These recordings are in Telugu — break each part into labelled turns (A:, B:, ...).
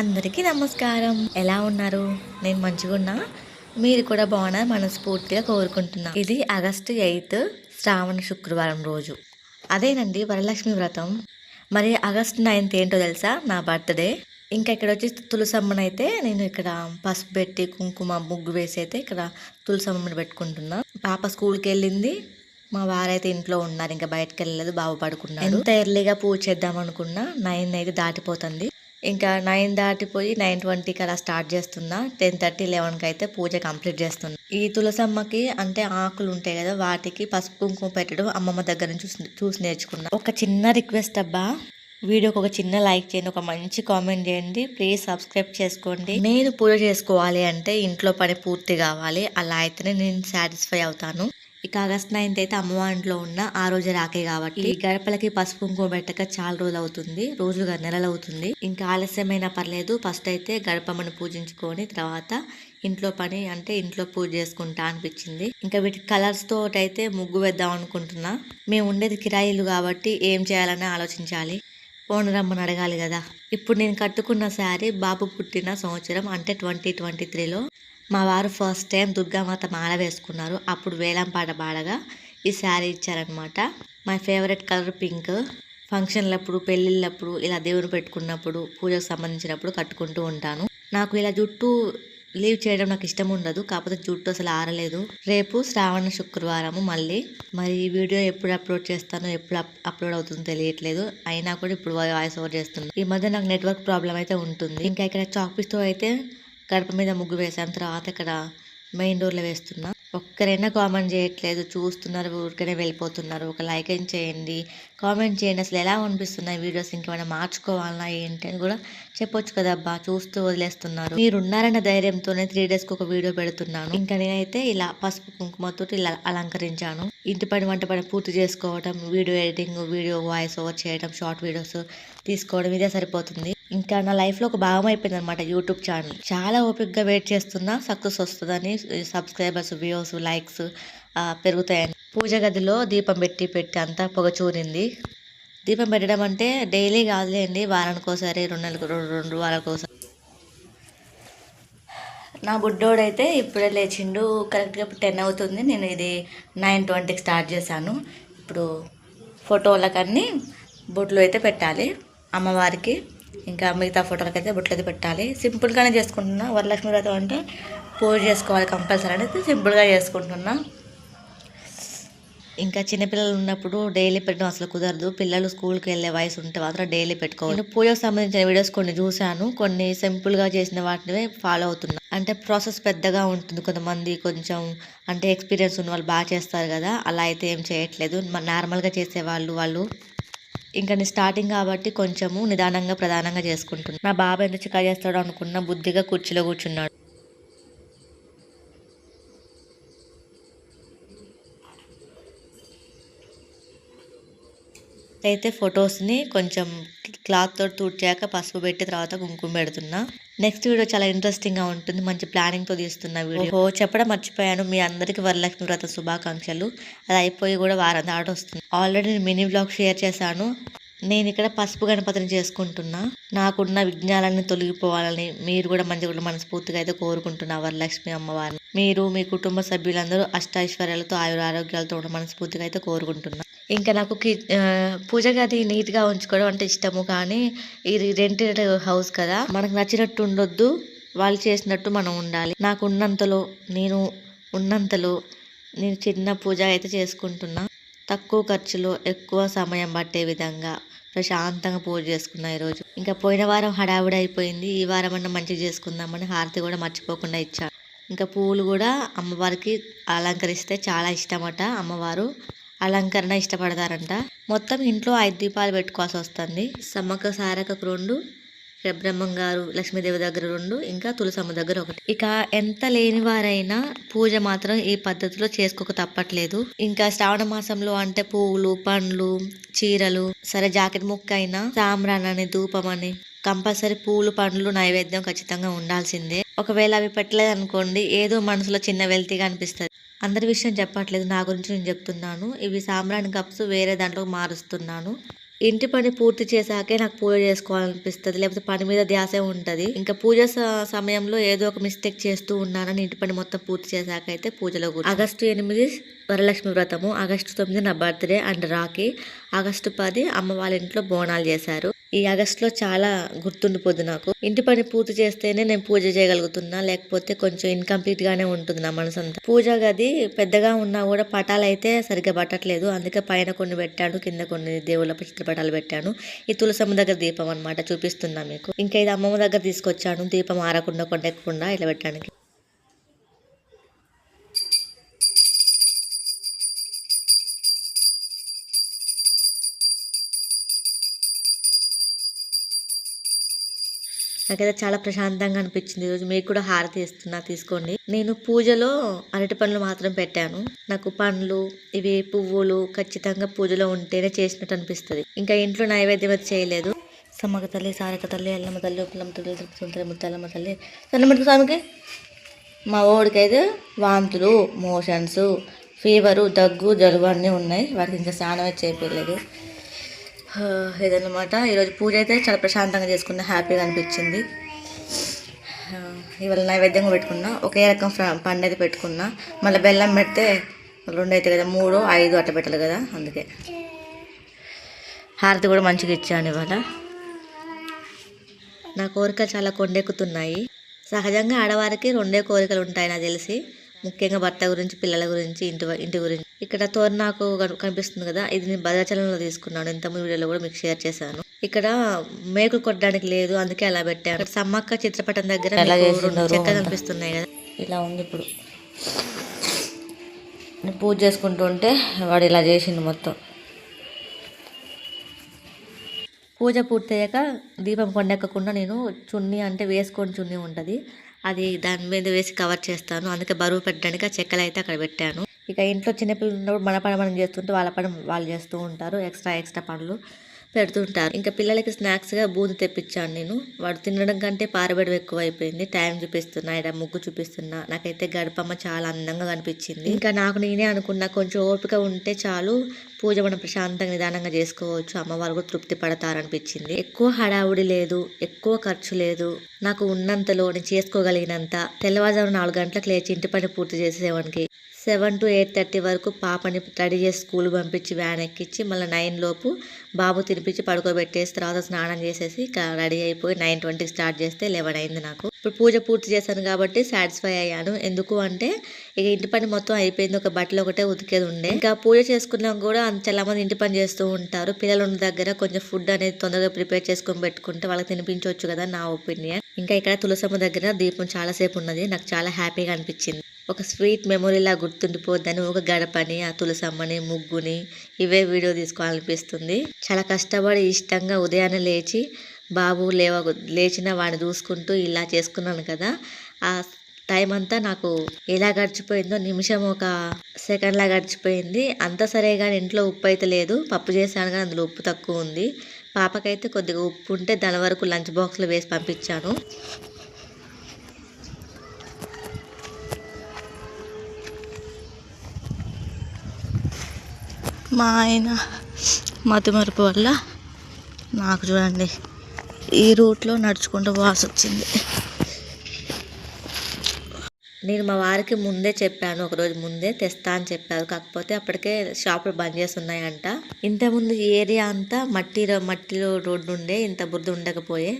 A: అందరికీ నమస్కారం. ఎలా ఉన్నారు? నేను మంచిగున్నా మీరు కూడా బాగున్నారు మనస్ఫూర్తిగా కోరుకుంటున్నా. ఇది ఆగస్టు ఎయిత్ శ్రావణ శుక్రవారం రోజు. అదేనండి వరలక్ష్మి వ్రతం. మరి ఆగస్టు నైన్త్ ఏంటో తెలుసా? నా బర్త్డే. ఇంకా ఇక్కడ వచ్చి తులసమ్మని అయితే నేను ఇక్కడ పసుపు పెట్టి కుంకుమ ముగ్గు వేసి అయితే ఇక్కడ తులసమ్మని పెట్టుకుంటున్నా. పాప స్కూల్కి వెళ్ళింది. మా వారైతే ఇంట్లో ఉన్నారు. ఇంకా బయటకు వెళ్ళలేదు బాబు పడుకున్నాడు ఎంత ఎర్లీగా పూజ చేద్దాం అనుకున్నా నైన్ అయితే దాటిపోతుంది. ఇంకా నైన్ దాటిపోయి నైన్ ట్వంటీకి అలా స్టార్ట్ చేస్తున్నా. టెన్ థర్టీ లెవెన్కి అయితే పూజ కంప్లీట్ చేస్తున్నా. ఈ తులసమ్మకి అంటే ఆకులు ఉంటాయి కదా వాటికి పసుపు కుంకుమ పెట్టడం అమ్మమ్మ దగ్గర నుంచి చూసి చూసి నేర్చుకున్నా. ఒక చిన్న రిక్వెస్ట్ అబ్బా వీడియోకి ఒక చిన్న లైక్ చేయండి ఒక మంచి కామెంట్ చేయండి. ప్లీజ్ సబ్స్క్రైబ్ చేసుకోండి. నేను పూజ చేసుకోవాలి అంటే ఇంట్లో పని పూర్తి కావాలి. అలా అయితేనే నేను సాటిస్ఫై అవుతాను. ఇక ఆగస్ట్ నైన్త్ అయితే అమ్మవారి ఇంట్లో ఉన్న ఆ రోజు రాకే కాబట్టి ఈ గడపలకి పసుపు కుంకుమ పెట్టక చాలా రోజులు అవుతుంది రోజులుగా నెలలు అవుతుంది ఇంకా ఆలస్యమైనా పర్లేదు. ఫస్ట్ అయితే గడపమ్మని పూజించుకొని తర్వాత ఇంట్లో పని అంటే ఇంట్లో పూజ చేసుకుంటా అనిపించింది. ఇంకా వీటి కలర్స్తో అయితే ముగ్గు వేద్దాం అనుకుంటున్నా. మేము ఉండేది కిరాయిలు కాబట్టి ఏం చేయాలని ఆలోచించాలి. ఓనర్ రమ్మని అడగాలి కదా. ఇప్పుడు నేను కట్టుకున్న శారీ బాబు పుట్టిన సంవత్సరం అంటే ట్వంటీ ట్వంటీ త్రీలో మా వారు ఫస్ట్ టైం దుర్గామాత మాల వేసుకున్నారు. అప్పుడు వేలం పాట పాడగా ఈ శారీ ఇచ్చారనమాట మై ఫేవరెట్ కలర్ పింక్. ఫంక్షన్లప్పుడు పెళ్ళిళ్ళప్పుడు ఇలా దేవుని పెట్టుకున్నప్పుడు పూజకు సంబంధించినప్పుడు కట్టుకుంటూ ఉంటాను. నాకు ఇలా జుట్టు లీవ్ చేయడం నాకు ఇష్టం ఉండదు కాకపోతే జుట్టు అసలు ఆరలేదు. రేపు శ్రావణ శుక్రవారము మళ్ళీ. మరి ఈ వీడియో ఎప్పుడు అప్లోడ్ చేస్తానో ఎప్పుడు అప్- అప్లోడ్ అవుతుందో తెలియట్లేదు. అయినా కూడా ఇప్పుడు వాయిస్ ఓవర్ చేస్తుంది ఈ మధ్య నాకు నెట్వర్క్ ప్రాబ్లం అయితే ఉంటుంది. ఇంకా ఇక్కడ చాక్పీస్తో అయితే గడప మీద ముగ్గు వేసాను తర్వాత ఇక్కడ మెయిన్ రోడ్లో వేస్తున్నా. ఒక్కరైనా కామెంట్ చేయట్లేదు. చూస్తున్నారు ఊరికనే వెళ్ళిపోతున్నారు. ఒక లైక్ ఏం చేయండి. కామెంట్ చేయండి. అసలు ఎలా అనిపిస్తున్నాయి వీడియోస్? ఇంకేమైనా మార్చుకోవాలన్నా ఏంటి అని కూడా చెప్పొచ్చు కదా అబ్బా. చూస్తూ వదిలేస్తున్నారు. మీరు ఉన్నారన్న ధైర్యంతోనే త్రీ డేస్కి ఒక వీడియో పెడుతున్నాను. ఇంకా నేనైతే ఇలా పసుపు కుంకుమతో ఇలా అలంకరించాను. ఇంటి పని వంట పని పూర్తి చేసుకోవడం video editing video voice over చేయడం షార్ట్ వీడియోస్ తీసుకోవడం ఇదే సరిపోతుంది. ఇంకా నా లైఫ్లో ఒక భాగం అయిపోయింది అనమాట యూట్యూబ్ ఛానల్. చాలా ఓపిక్గా వెయిట్ చేస్తున్నా సక్సెస్ వస్తుందని సబ్స్క్రైబర్స్ వ్యూస్ లైక్స్ పెరుగుతాయని. పూజ గదిలో దీపం పెట్టి పెట్టి అంతా పొగ చూరింది దీపం పెట్టడం అంటే డైలీ కాదులేండి వారానికి ఒకసారి రెండు నెలలకు రెండు రెండు వారాలకోసారి. ఒకసారి నా బుడ్డోడైతే ఇప్పుడే లేచిండు కరెక్ట్గా ఇప్పుడు టెన్ అవుతుంది నేను ఇది నైన్ ట్వంటీకి స్టార్ట్ చేశాను. ఇప్పుడు ఫోటోలకన్నీ బొట్లు అయితే పెట్టాలి అమ్మవారికి. ఇంకా మిగతా ఫోటోలకైతే అయితే పెట్టాలి. సింపుల్గానే చేసుకుంటున్నా. వరలక్ష్మి వ్రతం అంటే పూజ చేసుకోవాలి కంపల్సరీ అనేది సింపుల్గా చేసుకుంటున్నా. ఇంకా చిన్నపిల్లలు ఉన్నప్పుడు డైలీ పెట్టడం అసలు కుదరదు. పిల్లలు స్కూల్కి వెళ్ళే వయసు ఉంటే మాత్రం డైలీ పెట్టుకోవాలి. నేను పూజకు సంబంధించిన వీడియోస్ కొన్ని చూశాను. కొన్ని సింపుల్గా చేసిన వాటిని ఫాలో అవుతున్నా. అంటే ప్రాసెస్ పెద్దగా ఉంటుంది. కొంతమంది కొంచెం అంటే ఎక్స్పీరియన్స్ ఉన్న వాళ్ళు బాగా చేస్తారు కదా. అలా అయితే ఏం చేయట్లేదు. నార్మల్గా చేసేవాళ్ళు వాళ్ళు. ఇంకా నేను స్టార్టింగ్ కాబట్టి కొంచెము నిదానంగా ప్రధానంగా చేసుకుంటున్నాను నా బాబు ఎంత చికా చేస్తాడో అనుకున్న బుద్ధిగా కుర్చీలో కూర్చున్నాడు. అయితే ఫొటోస్ని కొంచెం క్లాత్ తోటి తుడిచాక పసుపు పెట్టి తర్వాత కుంకుమ పెడుతున్నా. నెక్స్ట్ వీడియో చాలా ఇంట్రెస్టింగ్గా ఉంటుంది. మంచి ప్లానింగ్తో తీస్తున్న వీడియో. ఓ చెప్పడం మర్చిపోయాను. మీ అందరికి వరలక్ష్మి వ్రత శుభాకాంక్షలు. అది అయిపోయి కూడా వారం దాటి వస్తుంది. ఆల్రెడీ నేను మినీ బ్లాగ్ షేర్ చేశాను. నేను ఇక్కడ పసుపు గణపతిని చేసుకుంటున్నా. నాకున్న విఘ్నాలన్నీ తొలగిపోవాలని మీరు కూడా మంచిగా మనస్ఫూర్తిగా అయితే కోరుకుంటున్నా వరలక్ష్మి అమ్మవారిని. మీరు మీ కుటుంబ సభ్యులందరూ అష్టైశ్వర్యాలతో ఆయుర ఆరోగ్యాలతో ఉన్న మనస్ఫూర్తిగా అయితే కోరుకుంటున్నా. ఇంకా నాకు కి పూజ గది నీట్గా ఉంచుకోవడం అంటే ఇష్టము. కానీ ఇది రెంటెడ్ హౌస్ కదా. మనకు నచ్చినట్టు ఉండొద్దు. వాళ్ళు చేసినట్టు మనం ఉండాలి. నాకు ఉన్నంతలో నేను ఉన్నంతలో నేను చిన్న పూజ అయితే చేసుకుంటున్నా. తక్కువ ఖర్చులో ఎక్కువ సమయం పట్టే విధంగా ప్రశాంతంగా పూజ చేసుకున్నా ఈరోజు. ఇంకా పోయిన వారం హడావిడి అయిపోయింది. ఈ వారం అన్న మంచిగా చేసుకుందామని హారతి కూడా మర్చిపోకుండా ఇచ్చాను ఇంకా పువ్వులు కూడా అమ్మవారికి అలంకరిస్తే చాలా ఇష్టమట అమ్మవారు. అలంకరణ ఇష్టపడతారంట. మొత్తం ఇంట్లో ఐదు దీపాలు పెట్టుకోవాల్సి వస్తుంది. సమ్మక్క సారకకు రెండు బ్రహ్మం గారు లక్ష్మీదేవి దగ్గర రెండు ఇంకా తులసమ్మ దగ్గర ఒకటి. ఇక ఎంత లేని వారైనా పూజ మాత్రం ఈ పద్ధతిలో చేసుకోక తప్పట్లేదు. ఇంకా శ్రావణ మాసంలో అంటే పువ్వులు పండ్లు చీరలు సరే జాకెట్ ముక్క అయినా సాంబ్రాన్ అని ధూపం అని కంపల్సరీ పూలు పండ్లు నైవేద్యం ఖచ్చితంగా ఉండాల్సిందే. ఒకవేళ అవి పెట్టలేదు అనుకోండి ఏదో మనసులో చిన్న వెల్తీగా అనిపిస్తుంది. అందరి విషయం చెప్పట్లేదు నా గురించి నేను చెప్తున్నాను. ఇవి సాంబ్రాణి కప్స్ వేరే దాంట్లో మారుస్తున్నాను. ఇంటి పని పూర్తి చేశాకే నాకు పూజ చేసుకోవాలనిపిస్తుంది లేకపోతే పని మీద ధ్యాసే ఉంటుంది. ఇంకా పూజ సమయంలో ఏదో ఒక మిస్టేక్ చేస్తూ ఉన్నానని ఇంటి పని మొత్తం పూర్తి చేశాక అయితే పూజలో ఆగస్టు ఎనిమిది వరలక్ష్మి వ్రతము ఆగస్టు తొమ్మిది నా బర్త్డే అండ్ రాఖీ. ఆగస్టు పది అమ్మ వాళ్ళ ఇంట్లో బోనాలు చేశారు. ఈ ఆగస్టులో చాలా గుర్తుండిపోద్ది నాకు. ఇంటి పని పూర్తి చేస్తేనే నేను పూజ చేయగలుగుతున్నా లేకపోతే కొంచెం ఇన్కంప్లీట్ గానే ఉంటుంది నా మనసు అంతా పూజ గది పెద్దగా ఉన్నా కూడా పటాలు అయితే సరిగ్గా పట్టట్లేదు. అందుకే పైన కొన్ని పెట్టాను కింద కొన్ని దేవుళ్ళ చిత్రపటాలు పెట్టాను. ఈ తులసమ్మ దగ్గర దీపం అన్నమాట చూపిస్తున్నా మీకు. ఇంకా ఇది అమ్మమ్మ దగ్గర తీసుకొచ్చాను దీపం ఆరకుండా కొండెక్కకుండా ఇలా పెట్టడానికి. నాకైతే చాలా ప్రశాంతంగా అనిపించింది. ఈరోజు మీకు కూడా హారతి ఇస్తున్నా తీసుకోండి. నేను పూజలో అరటి పండ్లు మాత్రం పెట్టాను. నాకు పండ్లు ఇవి పువ్వులు ఖచ్చితంగా పూజలో ఉంటేనే చేసినట్టు అనిపిస్తుంది. ఇంకా ఇంట్లో నైవేద్యం అయితే చేయలేదు. సమ్మక తల్లి సారక తల్లి అల్లమ్మ తల్లి ఉప్పులమ్మ తల్లి తిరుపతి ముత్తల్లమ్మ తల్లి. సన్నమటి స్వామికి మా ఓడికైతే వాంతులు మోషన్స్ ఫీవరు దగ్గు జలుబు అన్నీ ఉన్నాయి. వాడికి ఇంకా స్నానం అయితే చేయలేదు ఇదన్నమాట. ఈరోజు పూజ అయితే చాలా ప్రశాంతంగా చేసుకున్నా హ్యాపీగా అనిపించింది. ఇవాళ నైవేద్యంగా పెట్టుకున్నా ఒకే రకం ఫ్ర- పండు అయితే పెట్టుకున్నా. మళ్ళీ బెల్లం పెడితే రెండు అయితే కదా మూడు ఐదు అట్లా పెట్టాలి కదా అందుకే. హారతి కూడా మంచిగా ఇచ్చాను ఇవాళ. నా కోరికలు చాలా కొండెక్కుతున్నాయి. సహజంగా ఆడవారికి రెండే కోరికలు ఉంటాయి నాకు తెలిసి. ముఖ్యంగా భర్త గురించి పిల్లల గురించి ఇంటి ఇంటి గురించి. ఇక్కడ తోరణాకు కన్- కనిపిస్తుంది కదా ఇది నేను భద్రాచలంలో తీసుకున్నాను. ఇంత వీడియోలో కూడా మీకు షేర్ చేశాను. ఇక్కడ మేకులు కొట్టడానికి లేదు అందుకే అలా పెట్టాను. సమ్మక్క చిత్రపటం దగ్గర
B: చేసిందో
A: చెక్క. కనిపిస్తున్నాయి కదా.
B: ఇలా ఉంది ఇప్పుడు. పూజ చేసుకుంటూ ఉంటే వాడు ఇలా చేసిండు మొత్తం.
A: పూజ పూర్తయ్యాక దీపం కొండెక్కకుండా నేను చున్నీ అంటే వేసుకొని చున్నీ ఉంటుంది. అది దాని మీద వేసి కవర్ చేస్తాను. అందుకే బరువు పెట్టడానికి ఆ చెక్కలు అయితే అక్కడ పెట్టాను. ఇక ఇంట్లో చిన్నపిల్లలు ఉన్నప్పుడు మన పని మనం చేస్తుంటే వాళ్ళ పని వాళ్ళు చేస్తూ ఉంటారు. ఎక్స్ట్రా ఎక్స్ట్రా పనులు. పెడుతుంటారు. ఇంకా పిల్లలకి స్నాక్స్గా బూంది తెప్పించాను నేను. వాడు తినడం కంటే పారబెడం ఎక్కువ అయిపోయింది టైం చూపిస్తున్నా ఇక్కడ ముగ్గు చూపిస్తున్నా. నాకైతే గడపమ్మ చాలా అందంగా కనిపించింది. ఇంకా నాకు నేనే అనుకున్నా కొంచెం ఓపిక ఉంటే చాలు పూజ మనం ప్రశాంతంగా నిదానంగా చేసుకోవచ్చు. అమ్మవారు కూడా తృప్తి పడతారనిపించింది. ఎక్కువ హడావుడి లేదు ఎక్కువ ఖర్చు లేదు. నాకు ఉన్నంతలో నేను చేసుకోగలిగినంత తెల్లవారుజాము నాలుగు గంటలకు లేచి ఇంటి పని పూర్తి చేసేవానికి సెవెన్ టు ఎయిట్ థర్టీ వరకు పాపని రెడీ చేసి స్కూల్ పంపించి వ్యాన్ ఎక్కించి మళ్ళీ నైన్ లోపు బాబు తినిపించి పడుకోబెట్టేసి తర్వాత స్నానం చేసేసి ఇక రెడీ అయిపోయి నైన్ ట్వంటీకి స్టార్ట్ చేస్తే లెవెన్ అయింది నాకు. ఇప్పుడు పూజ పూర్తి చేశాను కాబట్టి సాటిస్ఫై అయ్యాను. ఎందుకు అంటే ఇక ఇంటి పని మొత్తం అయిపోయింది. ఒక బట్టలు ఒకటే ఉతికేది ఉండే. ఇంకా పూజ చేసుకున్నాం కూడా అంత ఇంటి పని చేస్తూ ఉంటారు. పిల్లలు ఉన్న దగ్గర కొంచెం ఫుడ్ అనేది తొందరగా ప్రిపేర్ చేసుకొని పెట్టుకుంటే వాళ్ళకి తినిపించవచ్చు కదా నా ఒపీనియన్ ఇంకా ఇక్కడ తులసమ్మ దగ్గర దీపం చాలా సేపు ఉన్నది. నాకు చాలా హ్యాపీగా అనిపించింది. ఒక స్వీట్ మెమొరీలా గుర్తుండిపోద్దని ఒక గడపని ఆ తులసమ్మని ముగ్గుని ఇవే వీడియో తీసుకోవాలనిపిస్తుంది. చాలా కష్టపడి ఇష్టంగా ఉదయాన్నే లేచి బాబు లేవ లేచిన వాడిని చూసుకుంటూ ఇలా చేసుకున్నాను కదా ఆ టైం అంతా నాకు ఎలా గడిచిపోయిందో నిమిషం ఒక సెకండ్లా గడిచిపోయింది. అంత సరే కానీ ఇంట్లో ఉప్పు అయితే లేదు. పప్పు చేశాను కానీ అందులో ఉప్పు తక్కువ ఉంది. పాపకైతే కొద్దిగా ఉప్పు ఉంటే దాని వరకు లంచ్ బాక్స్లో వేసి పంపించాను.
B: మా ఆయన మతిమరుపు వల్ల నాకు చూడండి. ఈ రూట్లో నడుచుకుంటూ పోవాల్సి వచ్చింది.
A: నేను మా వారికి ముందే చెప్పాను ఒక రోజు ముందే తెస్తా అని చెప్పారు. కాకపోతే అప్పటికే షాపులు బంద్ చేస్తున్నాయంట ఇంతకుముందు ఈ ఏరియా అంతా మట్టి మట్టిలో రోడ్డు ఉండే ఇంత బురద ఉండకపోయే.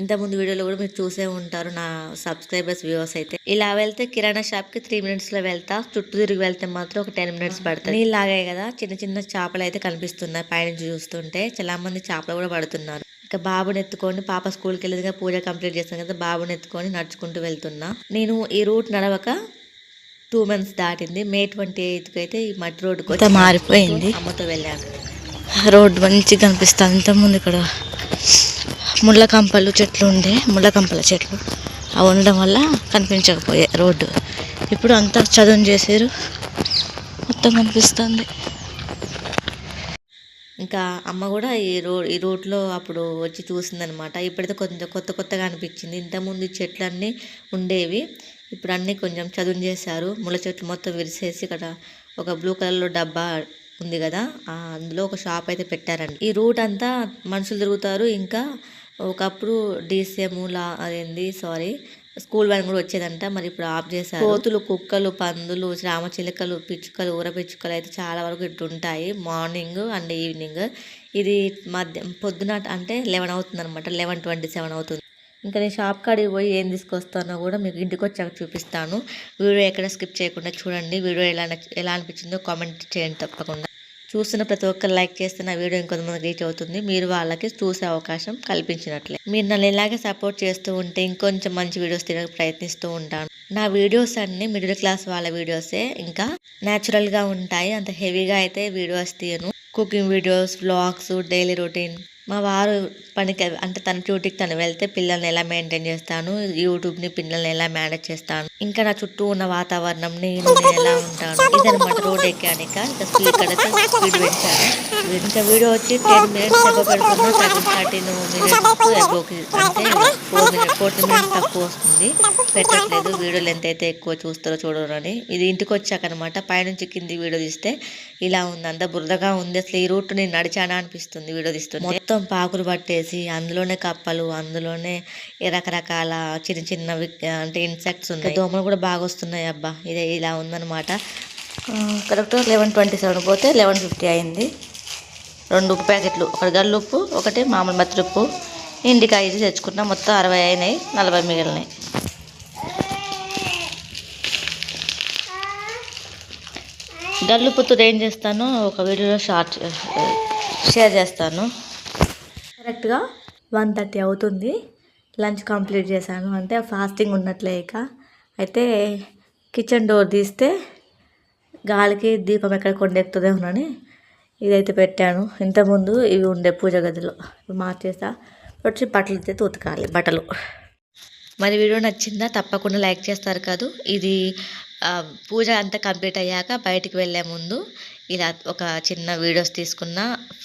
A: ఇంతకుముందు వీడియోలో కూడా మీరు చూసే ఉంటారు నా సబ్స్క్రైబర్స్ వ్యూవర్స్ అయితే. ఇలా వెళ్తే కిరాణా షాప్కి త్రీ మినిట్స్లో వెళ్తా. చుట్టూ తిరిగి వెళ్తే మాత్రం ఒక టెన్ మినిట్స్ పడుతుంది. నీళ్ళు లాగాయి కదా చిన్న చిన్న చేపలు అయితే కనిపిస్తున్నాయి పైనుంచి చూస్తుంటే. చాలా మంది చేపలు కూడా పడుతున్నారు. ఇక బాబుని ఎత్తుకొని పాప స్కూల్కి వెళ్ళేదిగా పూజ కంప్లీట్ చేస్తాను కదా బాబుని ఎత్తుకొని నడుచుకుంటూ వెళ్తున్నా. నేను ఈ రూట్ నడవక టూ మంత్స్ దాటింది. మే ట్వంటీ ఎయిత్కి అయితే ఈ మట్టి రోడ్డుకి
B: మారిపోయింది.
A: అమ్మతో వెళ్ళాను.
B: రోడ్డు మంచిగా కనిపిస్తుంది ఇంతకుముందు ఇక్కడ ముళ్ళ కంపలు చెట్లు ఉండే. ముళ్ళ కంపల చెట్లు అవి ఉండడం వల్ల కనిపించకపోయే రోడ్డు. ఇప్పుడు అంతా చదువు చేసారు. మొత్తం కనిపిస్తుంది.
A: ఇంకా అమ్మ కూడా ఈ రో ఈ రోడ్లో అప్పుడు వచ్చి చూసిందనమాట. ఇప్పుడైతే కొంచెం కొత్త కొత్తగా అనిపించింది. ఇంతకుముందు చెట్లు చెట్లన్నీ ఉండేవి. ఇప్పుడు అన్నీ కొంచెం చదును చేశారు. ముళ్ళ చెట్లు మొత్తం విరిసేసి ఇక్కడ ఒక బ్లూ కలర్లో డబ్బా ఉంది కదా అందులో ఒక షాప్ అయితే పెట్టారండి. ఈ రూట్ అంతా మనుషులు తిరుగుతారు. ఇంకా ఒకప్పుడు డీసీఎం లా అదేంది సారీ స్కూల్ వ్యాన్ కూడా వచ్చేదంట. మరి ఇప్పుడు ఆఫ్ చేశారు. కోతులు కుక్కలు పందులు రామచిలకలు పిచ్చుకలు ఊర పిచ్చుకలు అయితే చాలా వరకు ఇటు ఉంటాయి. మార్నింగ్ అండ్ ఈవినింగ్ ఇది మధ్య పొద్దున అంటే లెవెన్ అవుతుంది అనమాట లెవెన్ ట్వంటీ సెవెన్ అవుతుంది. ఇంకా నేను షాప్ కాడికి పోయి ఏం తీసుకొస్తానో కూడా మీకు ఇంటికి వచ్చాక చూపిస్తాను. వీడియో ఎక్కడ స్కిప్ చేయకుండా చూడండి. వీడియో ఎలా ఎలా అనిపించిందో కామెంట్ చేయండి తప్పకుండా. చూస్తున్న ప్రతి ఒక్కరు లైక్ చేస్తే నా వీడియో ఇంకొంతమంది రీచ్ అవుతుంది. మీరు వాళ్ళకి చూసే అవకాశం కల్పించినట్లే. మీరు నన్ను ఇలాగే సపోర్ట్ చేస్తూ ఉంటే ఇంకొంచెం మంచి వీడియోస్ తీయడానికి ప్రయత్నిస్తూ ఉంటాను. నా వీడియోస్ అన్ని మిడిల్ క్లాస్ వాళ్ళ వీడియోసే. ఇంకా న్యాచురల్గా ఉంటాయి. అంత హెవీగా అయితే వీడియోస్ తీయను. Cooking videos vlogs daily routine మా వారు పనికి అంటే తన డ్యూటీకి తను వెళ్తే పిల్లల్ని ఎలా మెయింటైన్ చేస్తాను యూట్యూబ్ని పిల్లల్ని ఎలా మేనేజ్ చేస్తాను ఇంకా నా చుట్టూ ఉన్న వాతావరణం నేను ఎలా ఉంటాను ఇదనమాట రోడ్ ఎక్కానిక. ఇంకా స్పీడ్ పెంచాను ఇంకా వీడియో వచ్చి టెన్ మినిట్స్ ఎక్కువ పెడుతున్నా థర్టీన్ థర్టీన్ మినిట్స్ ఎగోకి అంటే ఫోర్ మినిట్స్ ఫోర్టీ మినిట్స్ తక్కువ వస్తుంది. పెట్టట్లేదు వీడియో లెంత్ అయితే ఎక్కువ చూస్తారో చూడరు అని. ఇది ఇంటికి వచ్చాక అనమాట పైనుంచి కింది వీడియో తీస్తే ఇలా ఉంది అంత బురదగా ఉంది. అసలు ఈ రూట్ నేను నడిచానా అనిపిస్తుంది వీడియో తీస్తుంది మొత్తం పాకురు పట్టేసి అందులోనే కప్పలు అందులోనే రకరకాల చిన్న చిన్నవి అంటే ఇన్సెక్ట్స్ ఉన్నాయి. దోమలు కూడా బాగా వస్తున్నాయి అబ్బా. ఇదే ఇలా ఉందన్నమాట. కరెక్ట్ లెవెన్ ట్వంటీ సెవెన్ పోతే లెవెన్ ఫిఫ్టీ అయింది. రెండు ఉప్పు ప్యాకెట్లు ఒకటి గల్లు ఉప్పు ఒకటి మామూలు మత్తి ఉప్పు. ఇంటికి ఇది తెచ్చుకున్నా మొత్తం అరవై అయినాయి నలభై మిగిలినాయి. ఉప్పుతో ఏం చేస్తాను ఒక వీడియోలో షార్ట్ షేర్ చేస్తాను. కరెక్ట్గా వన్ థర్టీ అవుతుంది. లంచ్ కంప్లీట్ చేశాను. అంటే ఫాస్టింగ్ ఉన్నట్లే ఇక. అయితే కిచెన్ డోర్ తీస్తే గాలికి దీపం ఎక్కడ కొండెక్కుతుందేమోనని ఇదైతే పెట్టాను. ఇంతకుముందు ఇవి ఉండే పూజ గదిలో. ఇవి మార్చేసా వచ్చి బట్టలు అయితే ఉతకాలి. బట్టలు. మరి వీడియో నచ్చిందా? తప్పకుండా లైక్ చేస్తారు కాదు. ఇది పూజ అంతా కంప్లీట్ అయ్యాక బయటికి వెళ్ళే ముందు ఇలా ఒక చిన్న వీడియోస్ తీసుకున్న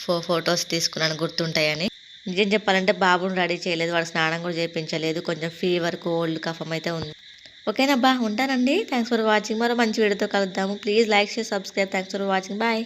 A: ఫో ఫొటోస్ తీసుకున్నాను గుర్తుంటాయని. నిజం చెప్పాలంటే బాబుని రెడీ చేయలేదు వాడు స్నానం కూడా చేయించలేదు కొంచెం ఫీవర్ కోల్డ్ కఫం అయితే ఉంది. ఓకేనా బా ఉంటానండి. థ్యాంక్స్ ఫర్ వాచింగ్ మరో మంచి వీడియోతో కలుద్దాము. Please like share subscribe thanks for watching bye